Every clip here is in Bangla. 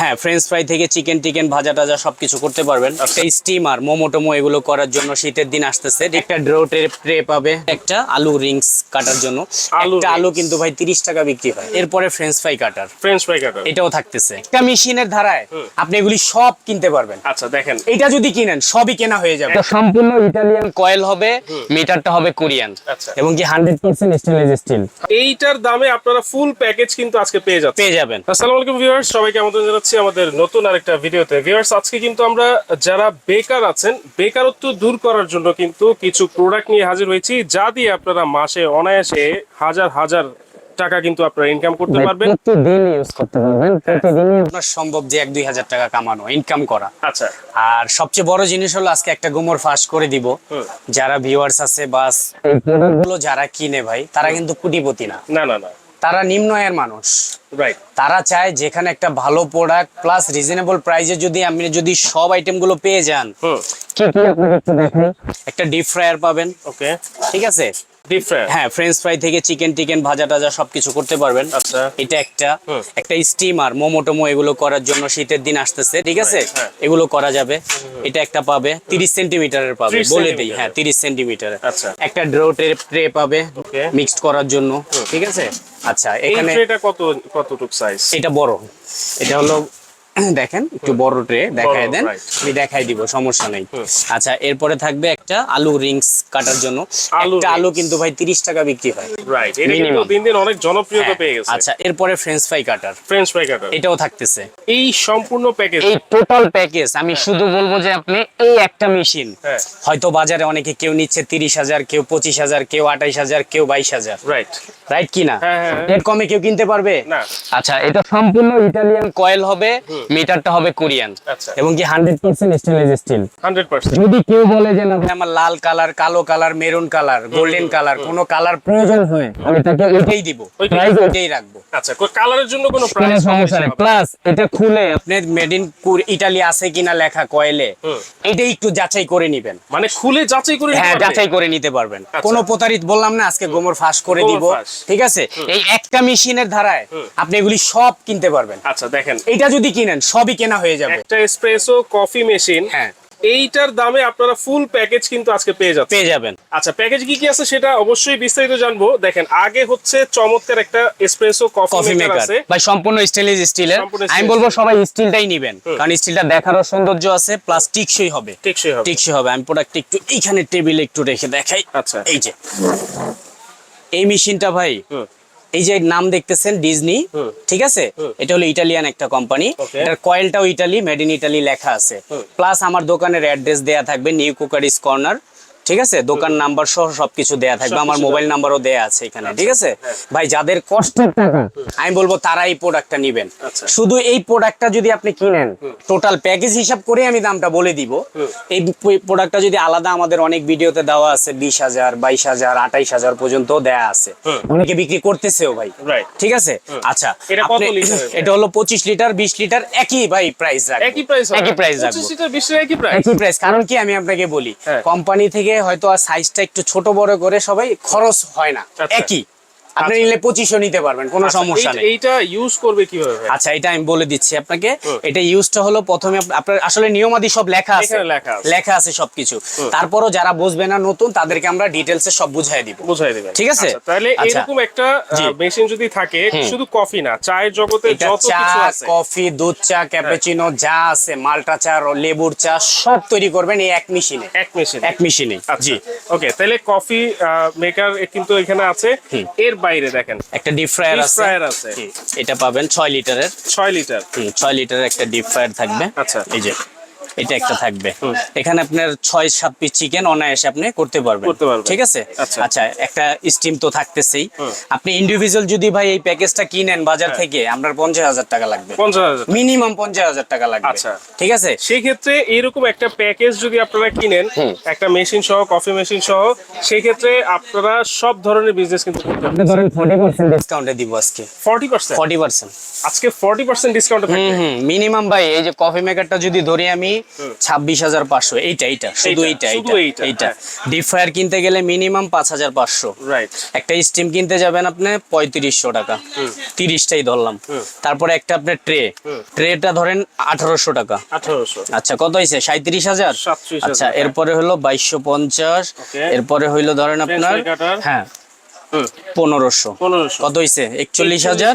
হ্যাঁ ফ্রেঞ্চ ফ্রাই থেকে চিকেন টিকেন ভাজা টাজা সবকিছু করতে পারবেন। একটা স্টিমার মোমো টোমো এগুলো করার জন্য শীতের দিন আসতেছে। একটা ড্রো ট্রে পাবে একটা আলু রিংস কাটার জন্য। একটা আলু কিন্তু ভাই তিরিশ টাকা বিক্রি হয়। এরপরে French fry cutter French fry cutter এটাও থাকতেছে। একটা মেশিনের ধারায় আপনি এগুলি সব কিনতে পারবেন। আচ্ছা দেখেন। এটা যদি কিনেন সবই কেনা হয়ে যাবে। সম্পূর্ণ ইটালিয়ান কয়েল হবে মিটারটা হবে কোরিয়ান আচ্ছা। এবং কি হান্ড্রেড পার্সেন্ট স্টেনলেস স্টিল এইটার দামে আপনারা ফুল প্যাকেজ কিন্তু আজকে পেয়ে যাচ্ছেন। পেয়ে যাবেন। আসসালামু আলাইকুম ভিউয়ার্স সবাইকে আমন্ত্রণ জানাচ্ছি আমাদের নতুন আরেকটা ভিডিওতে। ভিউয়ার্স আজকে কিন্তু আমরা যারা বেকার আছেন বেকারত্ব দূর করার জন্য কিন্তু কিছু প্রোডাক্ট নিয়ে হাজির হয়েছি যা দিয়ে আপনারা মাসে অনায়াসে হাজার হাজার টাকা কিন্তু আপনারা ইনকাম করতে পারবেন। প্রতিদিন ইউজ করতে পারবেন প্রতিদিনই আপনার সম্ভব যে এক দুই হাজার টাকা কামানো ইনকাম করা। আচ্ছা। আর সবচেয়ে বড় জিনিস হলো আজকে একটা গোমর ফাঁস করে দিব। যারা ভিউয়ার্স আছে বাস এই প্রোডাক্টগুলো যারা কিনে ভাই তারা কিন্তু কোটিপতি না। না না না। তারা নিম্ন আয়ের মানুষ। রাইট তারা চায় যেখানে একটা ভালো প্রোডাক্ট প্লাস রিজনেবল প্রাইসে যদি আপনি যদি সব আইটেমগুলো পেয়ে যান হুম। কি কি আপনাকে একটু দেখাই একটা ডিপ ফ্রায়ার পাবেন। ওকে ঠিক আছে? হ্যাঁ ফ্রেঞ্চ ফ্রাই থেকে চিকেন টিকেন ভাজা টাজা সবকিছু করতে পারবেন। আচ্ছা। এটা একটা। একটা স্টিমার মোমো টোমো এগুলো করার জন্য শীতের দিন আসতেছে ঠিক আছে? হ্যাঁ। এগুলো করা যাবে। এটা একটা পাবে তিরিশ সেন্টিমিটারের পাবে বলে দিই হ্যাঁ তিরিশ সেন্টিমিটার আচ্ছা। একটা ড্রো ট্রে পাবে মিক্সড করার জন্য ঠিক আছে? আচ্ছা এখানে ট্রেটা কত কতটুক সাইজ এটা বড়। এটা হলো দেখেন একটু বড় ট্রে দেখায় দেন আমি দেখাই দিব সমস্যা নেই। আচ্ছা এরপরে থাকবে একটা আলু রিংস কাটার জন্য। একটা আলু কিন্তু ভাই তিরিশ টাকা বিক্রি হয়। রাইট এটা কিন্তু। দিন দিন অনেক জনপ্রিয়তা হ্যাঁ, পেয়ে গেছে। আচ্ছা এরপরে French fry cutter French fry cutter এটাও থাকতেছে। এই সম্পূর্ণ প্যাকেজ এই টোটাল প্যাকেজ আমি শুধু বলব যে আপনি এই একটা মেশিন হ্যাঁ। হয়তো বাজারে অনেকে কেউ নিচ্ছে তিরিশ হাজার কেউ পঁচিশ হাজার কেউ আঠাইশ হাজার কেউ বাইশ হাজার। রাইট রাইট কি না হ্যাঁ, হ্যাঁ, হ্যাঁ। এর কমে কেউ কিনতে পারবে? না। আচ্ছা এটা সম্পূর্ণ ইটালিয়ান কয়েল হবে। মিটারটা হবে কোরিয়ান। আচ্ছা। এবং কি হান্ড্রেড পার্সেন্ট স্টেনলেস স্টিল যদি কেউ বলে যে না আমার লাল কালার কালো colour maroon colour golden colour কোনো কালার প্রয়োজন হয় আমি তাকে ওইটাই দিব। প্রাইস ওইটাই রাখব। আচ্ছা কালারের জন্য কোনো কোনো প্রাইস সমস্যা নেই। প্লাস এটা খুলে আপনি মেড ইন ইটালি আছে কিনা লেখা কয়েলে এটা একটু যাচাই করে নিবেন। মানে খুলে যাচাই করে হ্যাঁ যাচাই করে নিতে পারবেন। আচ্ছা। কোনো প্রতারিত বললাম না আজকে গোমর ফাঁস করে দিব। ঠিক আছে? এই একটা মেশিনের ধারায় আপনি এগুলি সব কিনতে পারবেন। আচ্ছা দেখেন। এটা যদি কিনেন সবই কেনা হয়ে যাবে। একটা এসপ্রেসো কফি মেশিন হ্যাঁ। এইটার দামে আপনারা ফুল প্যাকেজ কিন্তু আজকে পেয়ে যাচ্ছেন। পেয়ে যাবেন। আচ্ছা প্যাকেজ কি কি আছে সেটা অবশ্যই বিস্তারিত জানব। দেখেন আগে হচ্ছে চমৎকার একটা এসপ্রেসো কফি মেকার আছে। ভাই সম্পূর্ণ স্টেনলেস স্টিলের আমি বলব সবাই স্টিলটাই নিবেন কারণ স্টিলটা দেখারও সৌন্দর্য আছে প্লাস টিকসই হবে। টেকসই হবে। টিকসই হবে। আমি প্রোডাক্ট একটু এইখানে টেবিলে একটু রেখে দেখাই। আচ্ছা। এই যে। এই মেশিনটা ভাই। এই যে নাম দেখতেছেন ডিজনি ঠিক আছে? এটা হলো ইটালিয়ান একটা কোম্পানি। এটার কয়েলটাও ইটালি মেড ইন ইটালি লেখা আছে। প্লাস আমার দোকানের অ্যাড্রেস দেয়া থাকবে নিউ কুকারিস কর্নার ঠিক আছে? দোকান নাম্বার সহ সবকিছু দেয়া থাকবে। আমার মোবাইল নাম্বারও দেয়া আছে এখানে ঠিক আছে? ভাই যাদের কষ্টের টাকা। আমি বলব তারা এই প্রোডাক্টটা নিবেন। আচ্ছা। শুধু এই প্রোডাক্টটা যদি আপনি কিনেন টোটাল প্যাকেজ হিসাব করে আমি দামটা বলে দিব। এই প্রোডাক্টটা যদি আলাদা আমাদের অনেক ভিডিওতে দেওয়া আছে বিশ হাজার বাইশ হাজার আঠাইশ হাজার পর্যন্ত দেয়া আছে। অনেকে বিক্রি করতেছেও ভাই। ঠিক আছে? আচ্ছা এটা কত আপনি- এটা হলো পঁচিশ লিটার বিশ লিটার একই ভাই প্রাইস একই প্রাইস একই প্রাইস একই প্রাইস কারণ কি আমি আপনাকে বলি হ্যাঁ। কোম্পানি থেকে হয়তো আর সাইজটা একটু ছোট বড় করে সবাই খরচ হয় না আচ্ছা। একই আপনি নিলে পঁচিশও নিতে পারবেন কোনো সমস্যা নেই। এইটা ইউজ করবে কীভাবে আচ্ছা এটা আমি বলে দিচ্ছি আপনাকে। এটা ইউজটা হলো প্রথমে আপনার আসলে নিয়মাদি সব লেখা আছে। লেখা আছে। সবকিছু। তারপরও যারা বুঝবে না নতুন তাদেরকে আমরা ডিটেলসে সব বুঝাই দিব। বুঝাই দেবেন। ঠিক আছে? আচ্ছা, তাহলে আচ্ছা। এরকম একটা মেশিন যদি থাকে শুধু কফি না চায়ের জগতে যত কিছু আছে। কফি দুধ চা ক্যাপুচিনো যা আছে মাল্টা চা লেবুর চা সব তৈরি করবেন এই এক মেশিনে এক মেশিন এক মেশিনে জি। ওকে তাহলে কফি মেকার কিন্তু এখানে আছে। এর বাইরে দেখেন। একটা ডিপ ফ্রায়ার আছে। ফ্রায়ার আছে। এটা পাবেন 6 লিটারের 6 লিটার হুম, ছয় লিটারের একটা ডিপ ফ্রায়ার থাকবে। আচ্ছা। এই যে। এটা একটা থাকবে। এখানে আপনার ছয় সাত পিস চিকেন অনায়াসে আপনি করতে পারবেন। ঠিক আছে? আচ্ছা। আচ্ছা একটা স্টিম তো থাকতেছেই। আপনি ইন্ডিভিজুয়াল যদি ভাই এই প্যাকেজটা কিনেন বাজার হ্যাঁ। থেকে আপনার পঞ্চাশ হাজার টাকা লাগবে। মিনিমাম পঞ্চাশ হাজার টাকা লাগবে। আচ্ছা। ঠিক আছে? সেই ক্ষেত্রে এরকম একটা প্যাকেজ যদি আপনারা কিনেন একটা মেশিন সহ কফি মেশিন সহ সেই ক্ষেত্রে আপনারা সব ধরনের বিজনেস কিন্তু আপনি ধরেন ফর্টি পার্সেন্ট ডিসকাউন্টে দিব আজকে। ফর্টি পার্সেন্ট ফর্টি পার্সেন্ট আজকে ফর্টি পার্সেন্ট ডিসকাউন্টে থাকবে। মিনিমাম ভাই এই যে কফি মেকারটা যদি ধরি আমি ছাব্বিশ হাজার পাঁচশো। এইটা এইটা শুধু এইটা, এইটা হ্যাঁ। ডিপ কিনতে গেলে মিনিমাম পাঁচ হাজার পাঁচশো। একটা স্টিম কিনতে যাবেন আপনি পঁয়ত্রিশশো টাকা। তিরিশটাই ধরলাম। তারপরে একটা আপনার ট্রে ট্রেটা ধরেন আঠারোশো টাকা। আচ্ছা কত হয়েছে? সাঁত্রিশ হাজার? আচ্ছা এরপরে হলো বাইশশো পঞ্চাশ। এরপরে হইল ধরেন আপনার হ্যাঁ পনেরোশো। কত হয়েছে একচল্লিশ হাজার?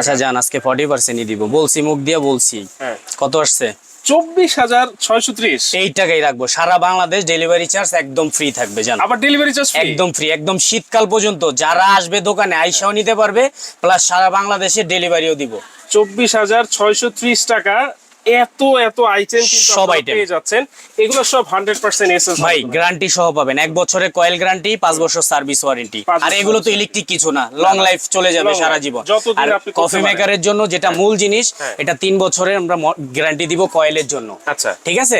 আচ্ছা যান আজকে ফর্টি পার্সেন্টই দিব। বলছি মুখ দিয়ে বলছি। হ্যাঁ। কত আসছে? চব্বিশ হাজার ছয়শো ত্রিশ। এই টাকাই রাখব। সারা বাংলাদেশ ডেলিভারি চার্জ একদম ফ্রি থাকবে জান আবার ডেলিভারি চার্জ একদম ফ্রি একদম শীতকাল পর্যন্ত যারা আসবে দোকানে আইসাও নিতে পারবে প্লাস সারা বাংলাদেশে ডেলিভারিও দিব। চব্বিশ হাজার ছয়শো ত্রিশ টাকা এত এত আইটেম সব item। পেয়ে যাচ্ছেন। এগুলো সব এসএস ভাই গ্যারান্টি সহ পাবেন। এক বছরের কয়েল গ্যারান্টি বছর সার্ভিস ওয়ারেন্টি আর এগুলো তো ইলেকট্রিক কিছু না। লং লাইফ চলে যাবে সারা জীবন। আর কফি মেকারের জন্য যেটা মূল জিনিস হ্যাঁ। এটা বছরের আমরা গ্যারান্টি দিব কয়েলের জন্য। আচ্ছা। ঠিক আছে?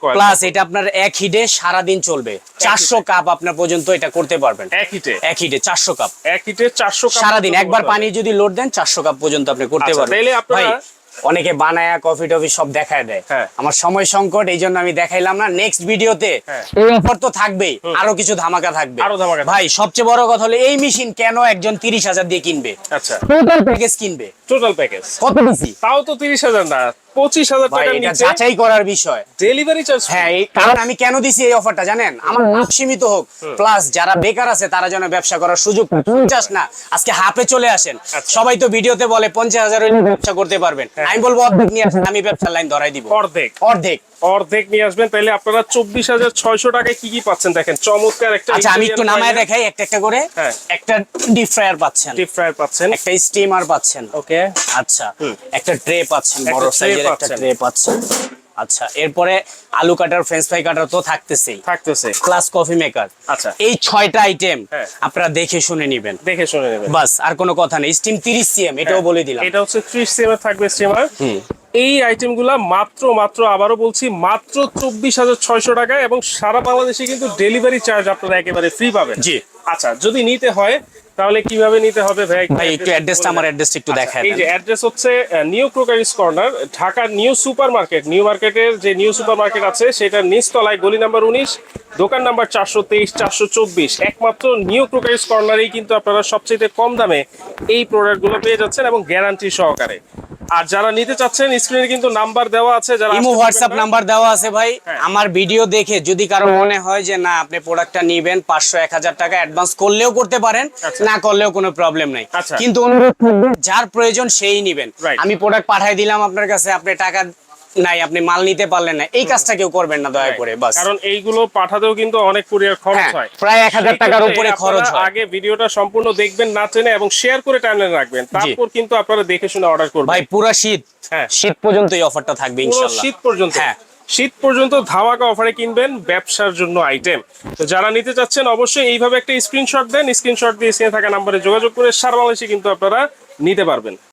কয়েল প্লাস এটা আপনার এক হিটে সারা দিন চলবে। চারশো কাপ আপনার পর্যন্ত এটা করতে পারবেন। এক হিটে এক হিটে চারশো কাপ এক হিটে চারশো সারাদিন। একবার পানি যদি লোড দেন চারশো কাপ পর্যন্ত আপনি করতে আচ্ছা, পারবেন। তাইলে আপনারা- ভাই অনেকে বানায়া কফি টফি সব দেখায় দেয়। হ্যাঁ। আমার সময় সংকট এই জন্য আমি দেখাইলাম না। নেক্সট ভিডিওতে হ্যাঁ। এই অফার তো থাকবেই। আরও কিছু ধামাকা থাকবে। আরও ধামাকা ভাই সবচেয়ে বড় কথা হলো এই মেশিন কেন একজন তিরিশ হাজার দিয়ে কিনবে? আচ্ছা। টোটাল প্যাকেজ কিনবে? টোটাল প্যাকেজ কত বেশি তাও তো তিরিশ হাজার না পঁচিশ হাজার ভাই টাকার এটা নিচে যাচাই করার বিষয়। ডেলিভারি চার্জ হ্যাঁ কারণ আমি কেন দিছি এই অফারটা জানেন? আমার নাম সীমিত হোক। প্লাস যারা বেকার আছে তারা যেন ব্যবসা করার সুযোগ পায়। পঞ্চাশ না আজকে হাফে চলে আসেন। আচ্ছা। সবাই তো ভিডিওতে বলে পঞ্চাশ হাজার হইলে ব্যবসা করতে পারবেন। আমি বলব অর্ধেক নিয়ে আসেন আমি ব্যবসার লাইন ধরাই দিব। অর্ধেক। অর্ধেক। অর্ধেক নিয়ে আসবেন তাহলে আপনারা চব্বিশ হাজার ছয়শো টাকায় কি কি পাচ্ছেন দেখেন? চমৎকার একটা আচ্ছা আমি একটু নামায় দেখাই একটা একটা করে। হ্যাঁ। একটা ডিপ ফ্রায়ার পাচ্ছেন। ডিপ ফ্রায়ার পাচ্ছেন। একটা স্টিমার পাচ্ছেন। ওকে আচ্ছা একটা ট্রে পাচ্ছেন বড় সাইজের একটা ট্রে পাচ্ছেন আচ্ছা এরপরে আলু কাটার ফ্রেঞ্চ ফ্রাই কাটার তো থাকতেছেই। থাকতেছে। প্লাস কফি মেকার আচ্ছা। এই ছয়টা আইটেম হ্যাঁ। আপনারা দেখে শুনে নেবেন। দেখে শুনে নেবেন। বাস আর কোনো কথা নেই। স্টিম তিরিশ সিএম এটাও হ্যাঁ। বলে দিলাম। এটা হচ্ছে ত্রিশ সিএম থাকবে স্টিমার এই আইটেমগুলা মাত্র মাত্র আবারও বলছি মাত্র চব্বিশ হাজার ছয়শো টাকায় এবং সারা বাংলাদেশে কিন্তু ডেলিভারি চার্জ আপনারা একেবারে ফ্রি পাবেন। জি। আচ্ছা যদি নিতে হয় তাহলে কীভাবে নিতে হবে ভাই? ভাই একটু অ্যাড্রেসটা আমার অ্যাড্রেসটা একটু আচ্ছা, দেখায় এই যে অ্যাড্রেস হচ্ছে নিউ ক্রোকারিস কর্নার ঢাকার নিউ সুপার মার্কেট নিউ মার্কেটের যে নিউ সুপার মার্কেট আছে সেটার নিচতলায় গলি নাম্বার উনিশ দোকান নাম্বার চারশো তেইশ চারশো চব্বিশ। একমাত্র নিউ ক্রোকারিস কর্নারেই কিন্তু আপনারা সবচেয়ে কম দামে এই প্রোডাক্টগুলো পেয়ে যাচ্ছেন এবং গ্যারান্টি সহকারে। আর যারা নিতে চাচ্ছেন স্ক্রিনে কিন্তু নাম্বার দেওয়া আছে যারা ইমো হোয়াটসঅ্যাপ নাম্বার দেওয়া আছে ভাই হ্যাঁ। আমার ভিডিও দেখে যদি কারও মনে হয় যে না আপনি প্রোডাক্টটা নেবেন পাঁচশো এক হাজার টাকা অ্যাডভান্স করলেও করতে পারেন আচ্ছা। না করলেও কোনো প্রবলেম নাই আচ্ছা। কিন্তু অনুরোধ থাকবে যার প্রয়োজন সেই নেবেন আমি প্রোডাক্ট পাঠাই দিলাম আপনার কাছে আপনি টাকা নাই আপনি মাল নিতে পারলেন না। এই কাজটা কেউ করবেন না দয়া করে বাস। কারণ এইগুলো পাঠাতেও কিন্তু অনেক কুরিয়ার খরচ হ্যাঁ, হয়। প্রায় এক হাজার টাকার উপরে খরচ হয়। আগে ভিডিওটা সম্পূর্ণ দেখবেন না চেনে এবং শেয়ার করে টাইমলাইন রাখবেন। তারপর কিন্তু আপনারা দেখে শুনে অর্ডার করবেন। ভাই পুরো শীত। হ্যাঁ। শীত পর্যন্ত এই অফারটা থাকবে পুরো ইনশাল্লাহ। শীত পর্যন্ত। হ্যাঁ। শীত পর্যন্ত ধামাকা অফারে কিনবেন ব্যবসার জন্য আইটেম তো যারা নিতে চাচ্ছেন অবশ্যই এইভাবে একটা স্ক্রিনশট দেন। স্ক্রিনশট দিয়ে স্ক্রিনে থাকা নাম্বারে যোগাযোগ করে সারা বাংলাদেশে কিন্তু আপনারা নিতে পারবেন।